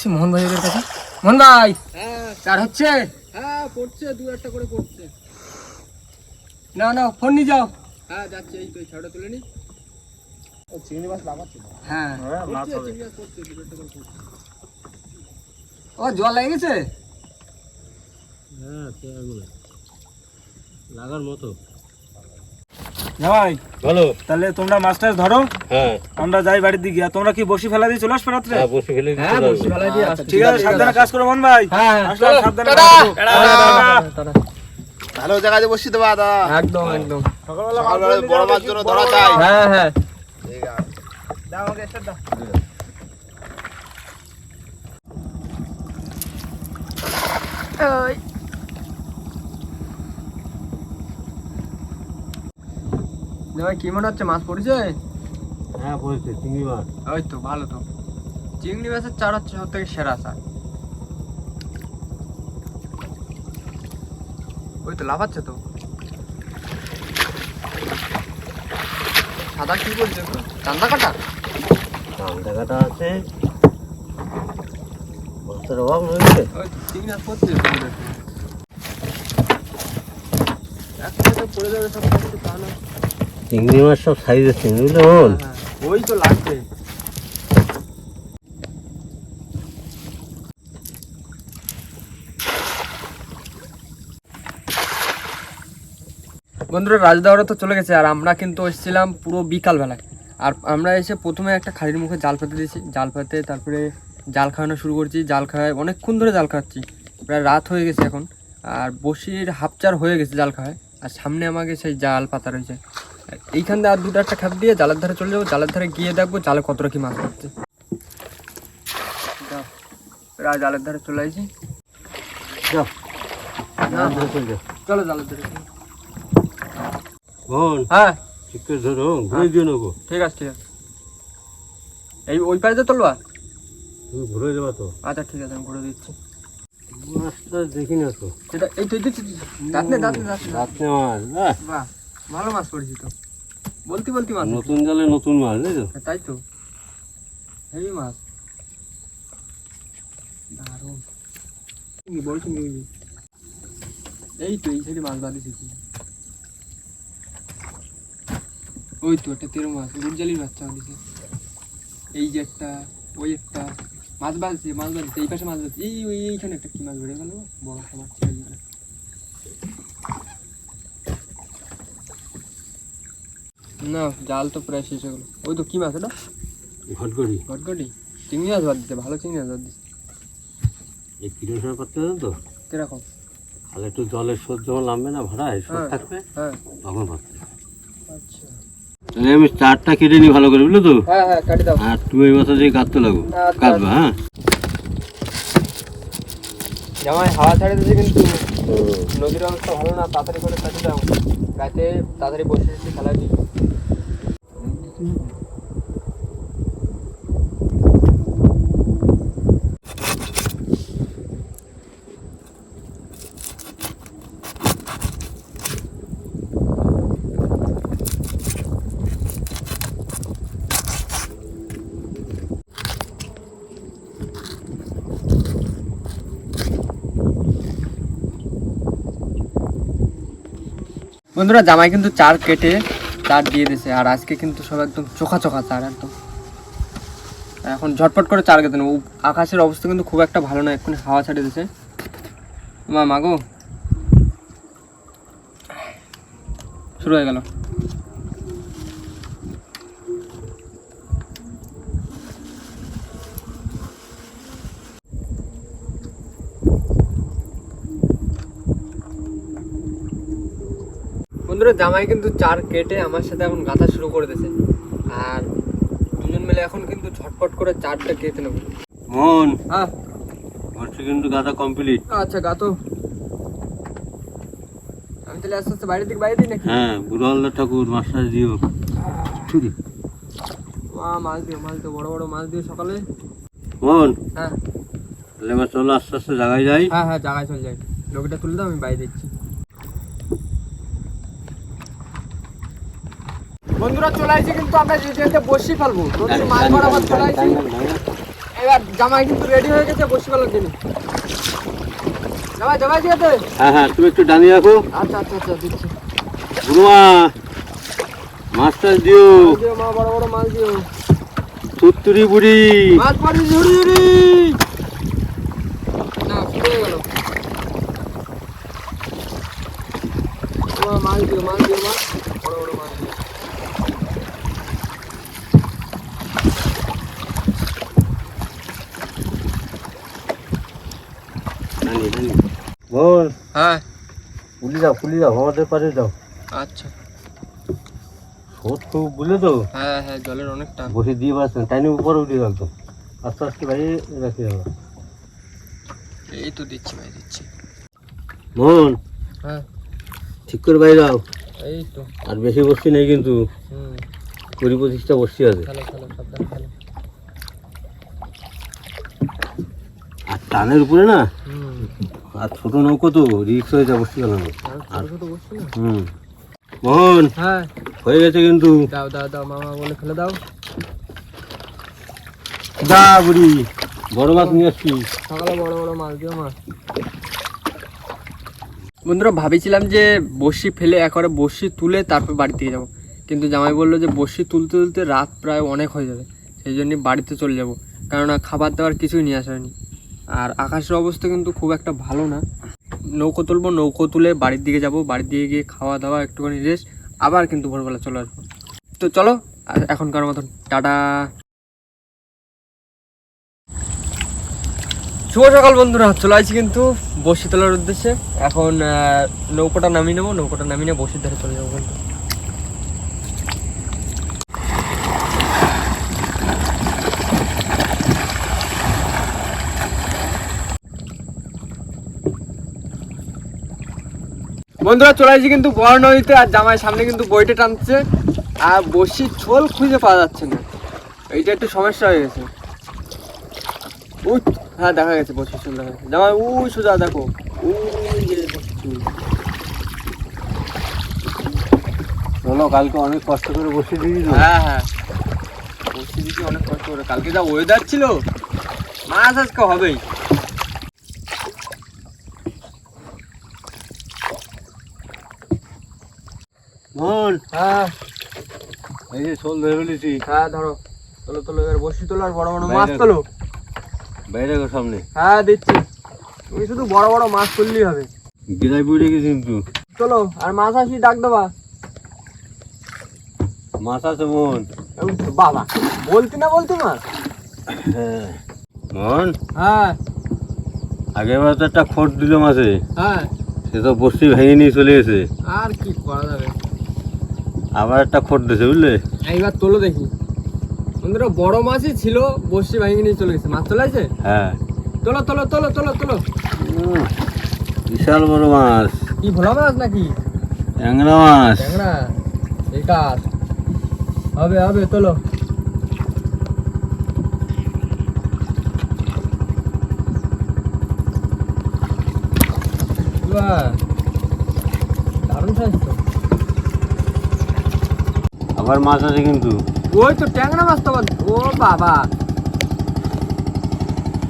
এসেছি মোহন ভাইদের কাছে। মোহন ভাই হ্যাঁ চার হচ্ছে? হ্যাঁ পড়ছে দু একটা করে পড়ছে। না না ফোন নিয়ে যাও। হ্যাঁ যাচ্ছে এই তো ছাড়া তুলে নি। চিংড়ি মাছ লাগাচ্ছে হ্যাঁ। পড়ছে মাছ পড়ছে ও জল লেগে গেছে? হ্যাঁ লাগার মতো। ভাই। বলো। তাহলে তোমরা মাস্টার ধরো। হ্যাঁ। আমরা যাই বাড়ির দিকে। আর তোমরা কি বসি ফেলা দিয়ে চলে আসবে রাত্রে? বসে ফেলে হ্যাঁ বসে ফেলাই দিয়ে আসছি। ঠিক আছে সাবধানে কাজ করো মন ভাই। হ্যাঁ আসলাম সাবধানে। ভালো জায়গায় বসি দেবা দাদা একদম একদম। সকালবেলা বড় মাছ জন্য ধরা চাই হ্যাঁ হ্যাঁ। ঠিক আছে। দাও আমাকে একটা দাও ভাই কি মনে হচ্ছে? মাছ পড়েছে? হ্যাঁ পড়ছে চিংড়ি মাছ। ওই তো ভালো তো। চিংড়ি মাছের চার হচ্ছে সব থেকে সেরা চার। ওই তো লাফাচ্ছে তো। সাদা কি বলছে চান্দা কাটা? আছে। মাছের অভাব রয়েছে। ওই তো চিংড়ি মাছ পড়ছে। পড়ে যাবে সব কিছু তা না চিংড়ি মাছ সব ওই তো লাগবে। বন্ধুরা রাজদাওয়ারা তো চলে গেছে, আর আমরা কিন্তু এসেছিলাম পুরো বিকাল বেলায় আর আমরা এসে প্রথমে একটা খালির মুখে জাল পেতে দিয়েছি। জাল পেতে তারপরে জাল খাওয়ানো শুরু করছি। জাল খাওয়ায় অনেকক্ষণ ধরে জাল খাওয়াচ্ছি। প্রায় রাত হয়ে গেছে এখন। আর বসির হাফচার হয়ে গেছে জাল খাওয়ায়। আর সামনে আমাকে সেই জাল পাতা রয়েছে। এইখান দিয়ে আর দুটো একটা খাপ দিয়ে জালের ধারে চলে যাব। জালের ধারে গিয়ে দেখব জালে কতটা কি মাছ প্রায় জালের ধারে চলে আসি যাও। চলো জালের ধারে। হ্যাঁ। ঠিক আছে ঠিক আছে। এই ওই তুলবা? তুমি ঘুরে যাবা তো। আচ্ছা ঠিক আছে আমি ঘুরে দিচ্ছি। মাছটা দেখি না তো এটা এই তো এই তো, এই তো, দাঁত নে দাঁত নে। দাঁত নে। মাছ বাহ, বাহ। ভালো মাছ পড়েছি তো। বলতে বলতে মাছ। নতুন জালে নতুন মাছ তাই তো? তাই তো। হেভি মাছ। দারুণ। বড় চিংড়ি এই তো এই সাইডে মাছ বাঁধিয়েছে ওই তো একটা তেরো মাছ গুড়জালির বাচ্চা বাঁধিয়েছে এই যে একটা ওই একটা। মাছ বাঁধছে মাছ বাঁধছে এই পাশে মাছ বাঁধছে। এই ওই এইখানে একটা কি মাছ বেড়ে গেল? বড় একটা মাছ ছেড়ে দিল না জাল তো প্রায় শেষ হয়ে গেলো। ওই তো কি মাছ এটা? ঘটগড়ি গটগটি চিংড়ি মাছ বাদ দিতে ভালো চিংড়ি মাছ বাদ দিচ্ছে এই কিলো সময় করতে তো? কীরকম? আর একটু জলের স্রোত যখন নামবে না ভাড়ায় সব হ্যাঁ। থাকবে হ্যাঁ। তখন পাচ্ছে আচ্ছা। তাহলে আমি চারটা কেটে নিই ভালো করে বুঝলো তো? হ্যাঁ হ্যাঁ কাটি দাও। আর তুমি এই মাথা দিয়ে কাটতে লাগো। আচ্ছা। কাটবা হ্যাঁ? জামাই হাওয়া ছাড়ে দিয়েছে কিন্তু। নদীর অবস্থা ভালো না তাড়াতাড়ি করে কাটি দাও। রাতে তাড়াতাড়ি বসে এসে খেলা দিই। বন্ধুরা, জামাই কিন্তু চার কেটে চার দিয়ে দিয়েছে আর আজকে কিন্তু সব একদম চোখা চোখা চার একদম। এখন ঝটপট করে চার কেটে নেব। আকাশের অবস্থা কিন্তু খুব একটা ভালো না, এক্ষুনি হাওয়া ছাড়ে দিয়েছে মা, মাগো। শুরু হয়ে গেল। বন্ধুরা জামাই কিন্তু চার কেটে আমার সাথে এখন গাঁথা শুরু করে দিয়েছে। আর দুজন মিলে এখন কিন্তু ঝটপট করে চারটা কেটে নেব। মন হ্যাঁ। ঘরটা কিন্তু গাদা কমপ্লিট আচ্ছা গাতো আমি তাহলে আস্তে আস্তে বাইরের দিকে বাইরে দিই নাকি? হ্যাঁ বুড়ো হালদার ঠাকুর মাস্টার দিও। মা মাছ দিও মাছ দিও বড় বড় মাছ দিও সকালে। মন হ্যাঁ। তাহলে এবার চলো আস্তে আস্তে জায়গায় যাই। হ্যাঁ হ্যাঁ জায়গায় চলে যাই। লোকটা তুলে দাও আমি বাইরে দিচ্ছি। বন্ধুরা চলে আসছি কিন্তু আমরা যেতে যেতে বসি ফেলব। নদীর মাছ বরাবর চলে আসছি এবার জামাই কিন্তু রেডি হয়ে গেছে বসে ফেলার জন্য। জামাই হ্যাঁ হ্যাঁ তুমি একটু রাখো আচ্ছা আচ্ছা আচ্ছা দিচ্ছি। গুরুমা মাছ দিও। মা বড় বড় মাছ দিও। তুত্তুরি বুড়ি। মাছ পাড়ি ঝুড়ি ঝুড়ি। না ফুটে গেল। মাছ দিও মাছ দিও মা বড় বড় মাছ দিও ডানি ডানি বল। হ্যাঁ। আমাদের যাও আচ্ছা। স্রোত খুব বুঝলে তো? হ্যাঁ হ্যাঁ জলের অনেক টান। বসে দিয়ে উপরে উঠে গেল তো। আস্তে আস্তে ভাই রাখি এই তো দিচ্ছি ভাই দিচ্ছি। হ্যাঁ। ঠিক করে বাইরে এই তো। আর বেশি বসছি নেই কিন্তু। হুম। কুড়ি পঁচিশটা বসছি আছে। আর টানের উপরে না আর ছোট নৌকো তো রিক্স হয়ে যাব হুম। মোহন হ্যাঁ। হয়ে গেছে কিন্তু। দাও দাও দাও মামা বলে ফেলে দাও। যা বুড়ি বড় মাছ নিয়ে আসছি সকালে বড় বড় মাছ দিও মা। বন্ধুরা ভাবেছিলাম যে বড়শি ফেলে একবারে বড়শি তুলে তারপর বাড়িতে যাব। কিন্তু জামাই বলল যে বড়শি তুলতে তুলতে রাত প্রায় অনেক হয়ে যাবে। সেই জন্যই বাড়িতে চলে যাব। কেননা খাবার দাবার কিছুই নিয়ে আসা হয়নি। আর আকাশের অবস্থা কিন্তু খুব একটা ভালো না। নৌকো তুলবো, নৌকো তুলে বাড়ির দিকে যাব, বাড়ির দিকে গিয়ে খাওয়া দাওয়া, একটুখানি রেস্ট আবার কিন্তু ভোরবেলা চলে আসব। তো চলো এখনকার মতন, টাটা। শুভ সকাল বন্ধুরা, চলে আসছি কিন্তু বসি তোলার উদ্দেশ্যে। এখন নৌকোটা নামিয়ে নেব, নৌকোটা নামিয়ে বসির ধারে চলে যাব কিন্তু বন্ধুরা চলে আসছি কিন্তু বড় নদীতে আর জামাই সামনে কিন্তু বইটা টানছে। আর বসির ছোল খুঁজে পাওয়া যাচ্ছে না। এইটা একটু সমস্যা হয়ে গেছে। উই হ্যাঁ দেখা গেছে বসির চুল দেখা গেছে। জামাই উই সোজা দেখো। চলো কালকে অনেক কষ্ট করে বসে তো হ্যাঁ হ্যাঁ। বসি দিচ্ছি অনেক কষ্ট করে। কালকে যা ওয়েদার ছিল মাছ আজকে হবেই। মোহন হ্যাঁ। এই যে শোল ধরে ফেলেছি হ্যাঁ ধরো। তোলো তোলো এবার বসি তোলো আর বড় বড় মাছ তোলো বাইরে গো সামনে। হ্যাঁ দিচ্ছি। তুমি শুধু বড় বড় মাছ তুললেই হবে। গিরাই বুড়ে গেছি কিন্তু। চলো আর মাছ আসি ডাক দেবা। মাছ আছে তো বাবা। বলতি না বলতি মাছ? হ্যাঁ। মোহন হ্যাঁ। আগেরবার তো একটা খোট দিল মাছে হ্যাঁ। সে তো বসি ভেঙে নিয়ে চলে গেছে। আর কি করা যাবে? আবার একটা খোট দিয়েছে বুঝলে? এইবার তোলো দেখি। বন্ধুরা বড় মাছই ছিল বসি ভাঙিয়ে নিয়ে চলে গেছে। মাছ চলে আছে হ্যাঁ। তোলো তোলো তোলো তোলো তোলো। বিশাল বড় মাছ। কি ভোলা মাছ নাকি? ট্যাংরা মাছ। ট্যাংরা হবে হবে তোলো। বাহ, দারুণ সাইজ তো আবার মাছ আছে কিন্তু। ওই তো ট্যাংরা মাছ তো ও বাবা।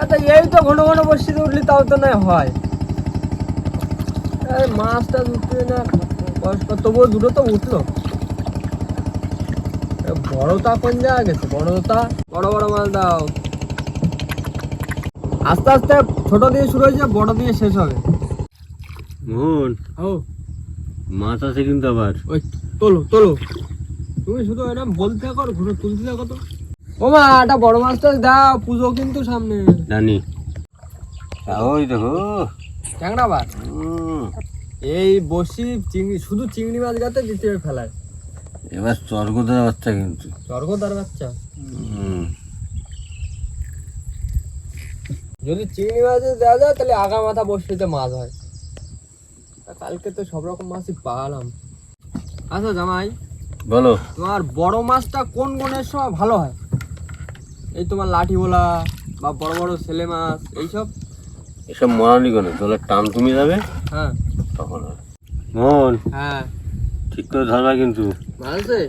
আচ্ছা এই তো ঘন ঘন বসিতে উঠলি তাও তো নয় হয়। এই মাছটা উঠতে না কষ্ট তবুও দুটো তো উঠল। বড়টা কোন জায়গা গেছে? বড়টা বড় বড় মাছ দাও। আস্তে আস্তে ছোট দিয়ে শুরু হয়েছে বড় দিয়ে শেষ হবে। মোহন ও। মাছ আছে কিন্তু আবার। ওই তোলো তোলো। তুমি শুধু এরকম বলতে থাকো আর ঘুরে তুলতে থাকো তো। ও মা একটা বড় মাছটা দাও পুজো কিন্তু সামনে। জানি ওই দেখো। ট্যাংরা মাছ? এই বসি চিংড়ি শুধু চিংড়ি মাছ গাতে দ্বিতীয় ফেলায়। এবার স্বর্গদার বাচ্চা কিন্তু। স্বর্গদার বাচ্চা? যদি চিংড়ি মাছ দেওয়া যায় তাহলে আগা মাথা বসিতে মাছ হয়। কালকে তো সব রকম মাছই পালাম। আচ্ছা জামাই। বলো। তোমার বড় মাছটা কোন কোনের সময় ভালো হয়? এই তোমার লাঠি ভোলা বা বড় বড় ছেলে মাছ এইসব? এসব মরানি কেন জলের টান তুমি যাবে হ্যাঁ। তখন মোহন হ্যাঁ। ঠিক করে ধরবা কিন্তু। মাছ আছে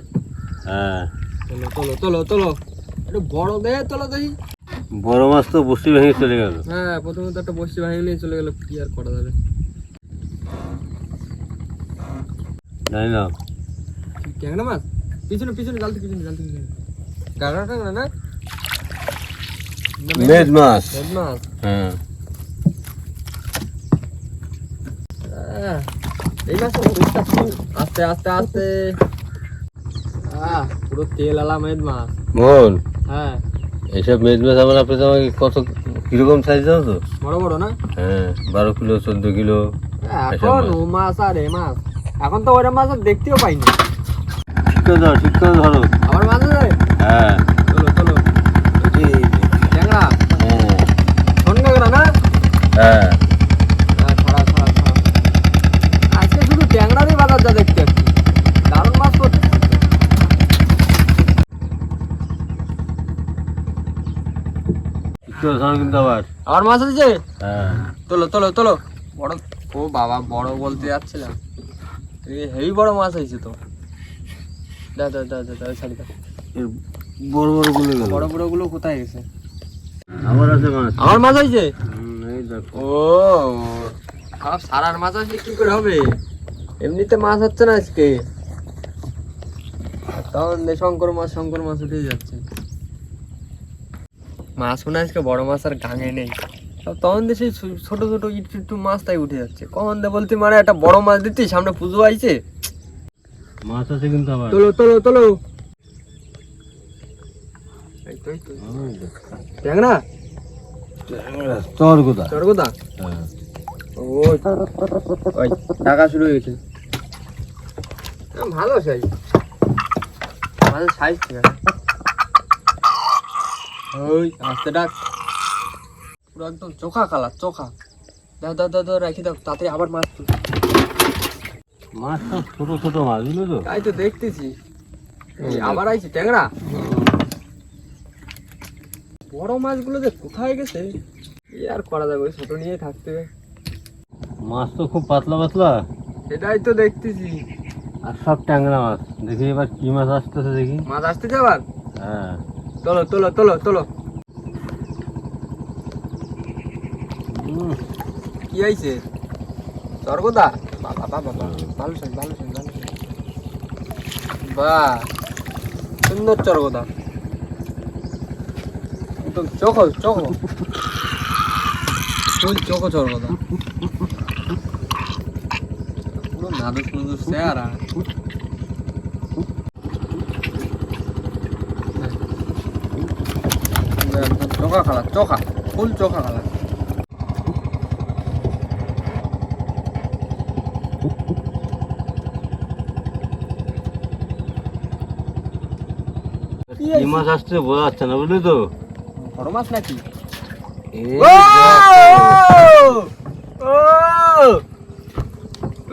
হ্যাঁ। তোলো তোলো তোলো তোলো। একটু বড় দেহে তোলো দেখি। বড় মাছ তো বসি ভেঙে চলে গেল। হ্যাঁ প্রথমে তো একটা বসি বাহিনী নিয়ে চলে গেল কি আর করা যাবে? জানি না। ট্যাংরা মাছ? পিছনে পিছনে জালতে পিছনে জালতে পিছনে। ট্যাংরা না? মেদ মাছ। মেদ মাছ। হ্যাঁ। এই মাছ আস্তে আস্তে আস্তে। পুরো তেল আলা মেদ মাছ। মোহন হ্যাঁ। এইসব মেদ মাছ আমার আপনি তো আমাকে কত কীরকম সাইজ দাও তো? বড় বড় না? হ্যাঁ বারো কিলো চোদ্দ কিলো। এখন ও মাছ। আর এ মাছ। এখন তো ওইরকম মাছ দেখতেও পাইনি। করে ধরো ঠিক করে ধরো। আবার মাছ আছে হ্যাঁ। চলো চলো। ট্যাংরা। শোন না হ্যাঁ। হ্যাঁ, আজকে শুধু ট্যাংরারই বাজার যা দেখতে দারুণ মাছ করছে ধরো কিন্তু আবার। মাছ আছে হ্যাঁ। তোলো তোলো তোলো। বড় ও বাবা বড় বলতে যাচ্ছিলাম। হেভি বড় মাছ হয়েছে তো। দা দা দা দা দা ছাড়ি দাও। বড় বড়গুলো গেল। বড় বড়গুলো কোথায় গেছে? আবার আছে মাছ আমার মাছ হয়েছে? হুম, এই দেখো। ও সব সারার মাছ আসলে কি করে হবে? এমনিতে মাছ হচ্ছে না আজকে। তখন শঙ্কর মাছ শঙ্কর মাছ উঠে যাচ্ছে। মাছ মনে আজকে বড় মাছ আর গাঙে নেই। তখন দিয়ে সেই ছো- ছোট ছোট একটু একটু মাছ তাই উঠে যাচ্ছে। কখন দে বলতে মানে একটা বড় মাছ দিতি সামনে পুজো আইছে? মাছ আছে কিন্তু আবার। তোলো তোলো তোলো। এই তো এই তো। ট্যাংরা? চর কোথা চরগোদা? হ্যাঁ। ওই। ওই টাকা শুরু হয়ে গেছে। ভালো সাইজ ভালো সাইজ ঠিক আছে ওই আস্তে ডাক। পুরো একদম চোখা কালার চোখা। দাও দাও রাখি দাও তাতে আবার মাছ তুল। মাছ ছোট ছোট মাছ বুঝলো তো? তাই তো দেখতেছি। আবার আইছে ট্যাংরা? বড় মাছগুলো যে কোথায় গেছে? কি আর করা যাবে? ছোট নিয়ে থাকতে হবে। মাছ তো খুব পাতলা পাতলা। সেটাই তো দেখতেছি। আর সব ট্যাংরা মাছ। দেখি এবার কি মাছ আসতেছে দেখি। মাছ আসতেছে আবার? হ্যাঁ। তোলো তোলো তোলো তোলো। কি আইছে স্বর্গদা বাবা বাবা বাবা ভালো সাইজ ভালো সাইজ ভালো সাইজ বাহ সুন্দর স্বর্গদা একদম চোখ চোখ ফুল চোখ স্বর্গদা পুরো নাদুস নুদুস চেহারা একদম চোখা খালা চোখা ফুল চোখা খালা কি মাছ আসছে বোঝা যাচ্ছে না বুঝলি তো? বড় মাছ নাকি?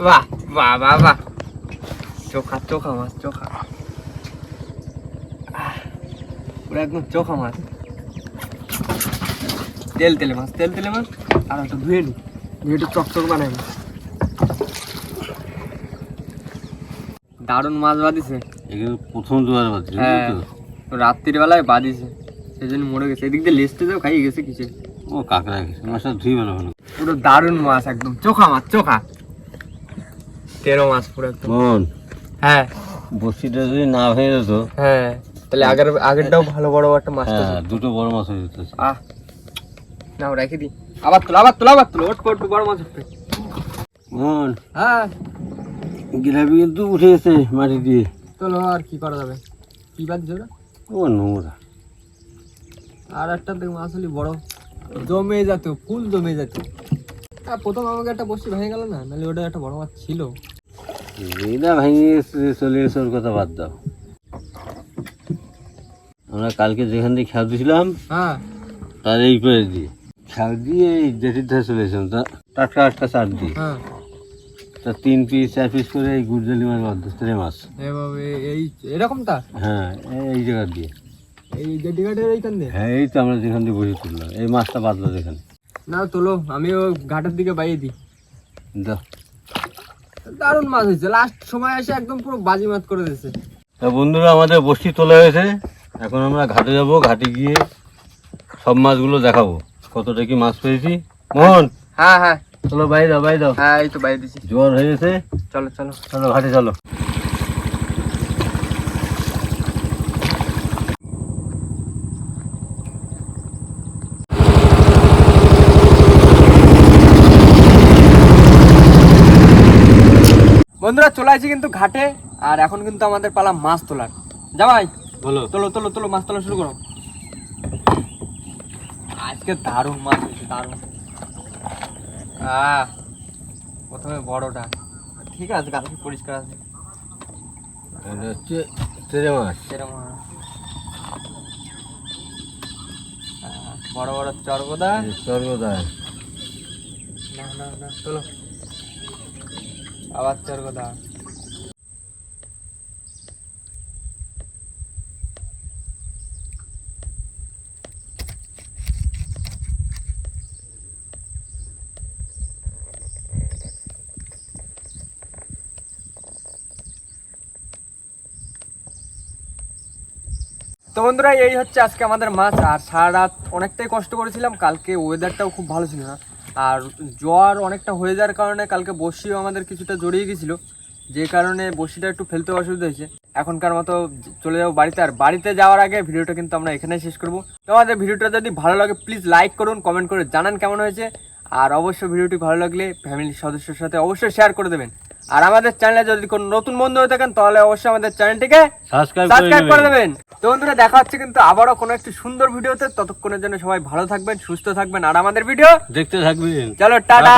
বাহ বাহ বাহ বাহ। চোখা চোখা মাছ চোখা। পুরো একদম চোখা মাছ। তেল তেলে মাছ তেল তেলে মাছ? আর একটু ধুয়ে নি ধুয়ে একটু চকচক বানাই মাছ। দারুণ মাছ এগুলো প্রথম দুয়ার বাজছে হ্যাঁ রাত্রির বেলায় বাদিছে সেই জন্য মরে গেছে। এদিক দিয়ে লেস্টে যাও খাইয়ে গেছে কিসে ও কাঁকড়া গেছে মাছটা ধুই ভালো ভালো পুরো দারুণ মাছ একদম চোখা মাছ চোখা। তেরো মাছ পুরো একদম। হ্যাঁ। বসিটা যদি না ভেঙে যেত। হ্যাঁ তাহলে আগের আগেরটাও ভালো বড় একটা মাছ হ্যাঁ দুটো বড় মাছ হয়ে যেত। আহ নাও রেখে দি আবার তোলো আবার তোলো আবার তোলো ওট বড় মাছ উঠবে মন হ্যাঁ। জিলাপি কিন্তু উঠে গেছে মাটি দিয়ে। চলো আর কি করা যাবে? কি বাদ দিছো? ও নোংরা। আর একটা দেখ মাছ হলি বড়। জমে যেত ফুল জমে যেত। প্রথম আমাকে একটা বসে ভেঙে গেল না নাহলে ওটা একটা বড় মাছ ছিল। এটা ভেঙে চলে গেছে ওর কথা বাদ দাও। আমরা কালকে যেখান থেকে খেয়াল দিয়েছিলাম হ্যাঁ। তার এই করে দিয়ে। খেয়াল দিয়ে এই জেটির ধারে চলে এসেছিলাম টাটকা টাটকা চার দিয়ে। হ্যাঁ। তা তিন পিস চার পিস করে এই গুরজালি মাছ মধ্যস্থলে মাছ। এভাবে এই এরকমটা? হ্যাঁ এই জায়গা দিয়ে। এই জেডিঘাটের এইখান দিয়ে? হ্যাঁ এই তো আমরা যেখান দিয়ে বসে তুললাম এই মাছটা বাদলো যেখানে। না তোলো আমি ও ঘাটের দিকে বাইয়ে দিই। দাও। দারুণ মাছ হয়েছে। লাস্ট সময় এসে একদম পুরো বাজি মাছ করে দিয়েছে। তা বন্ধুরা আমাদের বসি তোলা হয়েছে। এখন আমরা ঘাটে যাব ঘাটে গিয়ে সব মাছগুলো দেখাবো। কতটা কি মাছ পেয়েছি? মোহন! হ্যাঁ হ্যাঁ। চলো বাই দাও বাই দাও। হ্যাঁ এই তো বাইরে দিছি। জোয়ার হয়ে গেছে। চলো চলো। চলো ঘাটে চলো। বন্ধুরা চলে আসছি কিন্তু ঘাটে আর এখন কিন্তু আমাদের পালা মাছ তোলার। জামাই বলো। তোলো তোলো তোলো মাছ তোলা শুরু করো। আজকে দারুণ মাছ হয়েছে দারুণ। আহ প্রথমে বড়টা। ঠিক আছে কালকে পরিষ্কার আছে। এটা হচ্ছে তেরে মাছ সেরকম আহ, বড় বড় চরগোদা স্বর্গদায় না না না চলো। আবার চরগোদা তো বন্ধুরা, এই হচ্ছে আজকে আমাদের মাছ। আর সারা রাত অনেকটাই কষ্ট করেছিলাম। কালকে ওয়েদারটাও খুব ভালো ছিল না। আর জ্বর অনেকটা হয়ে যাওয়ার কারণে কালকে বসিও আমাদের কিছুটা জড়িয়ে গেছিল। যে কারণে বসিটা একটু ফেলতে অসুবিধা হয়েছে। এখনকার মতো চলে যাব বাড়িতে। আর বাড়িতে যাওয়ার আগে ভিডিওটা কিন্তু আমরা এখানেই শেষ করব। তো আমাদের ভিডিওটা যদি ভালো লাগে প্লিজ লাইক করুন কমেন্ট করে জানান কেমন হয়েছে। আর অবশ্যই ভিডিওটি ভালো লাগলে ফ্যামিলির সদস্যের সাথে অবশ্যই শেয়ার করে দেবেন। আর আমাদের চ্যানেলে যদি কোনো নতুন বন্ধু হয়ে থাকেন তাহলে অবশ্যই আমাদের চ্যানেলটিকে সাবস্ক্রাইব করে দেবেন তো বন্ধুরা দেখা হচ্ছে কিন্তু আবারও কোনো একটি সুন্দর ভিডিওতে। ততক্ষণের জন্য সবাই ভালো থাকবেন সুস্থ থাকবেন। আর আমাদের ভিডিও দেখতে থাকবেন। চলো টাটা।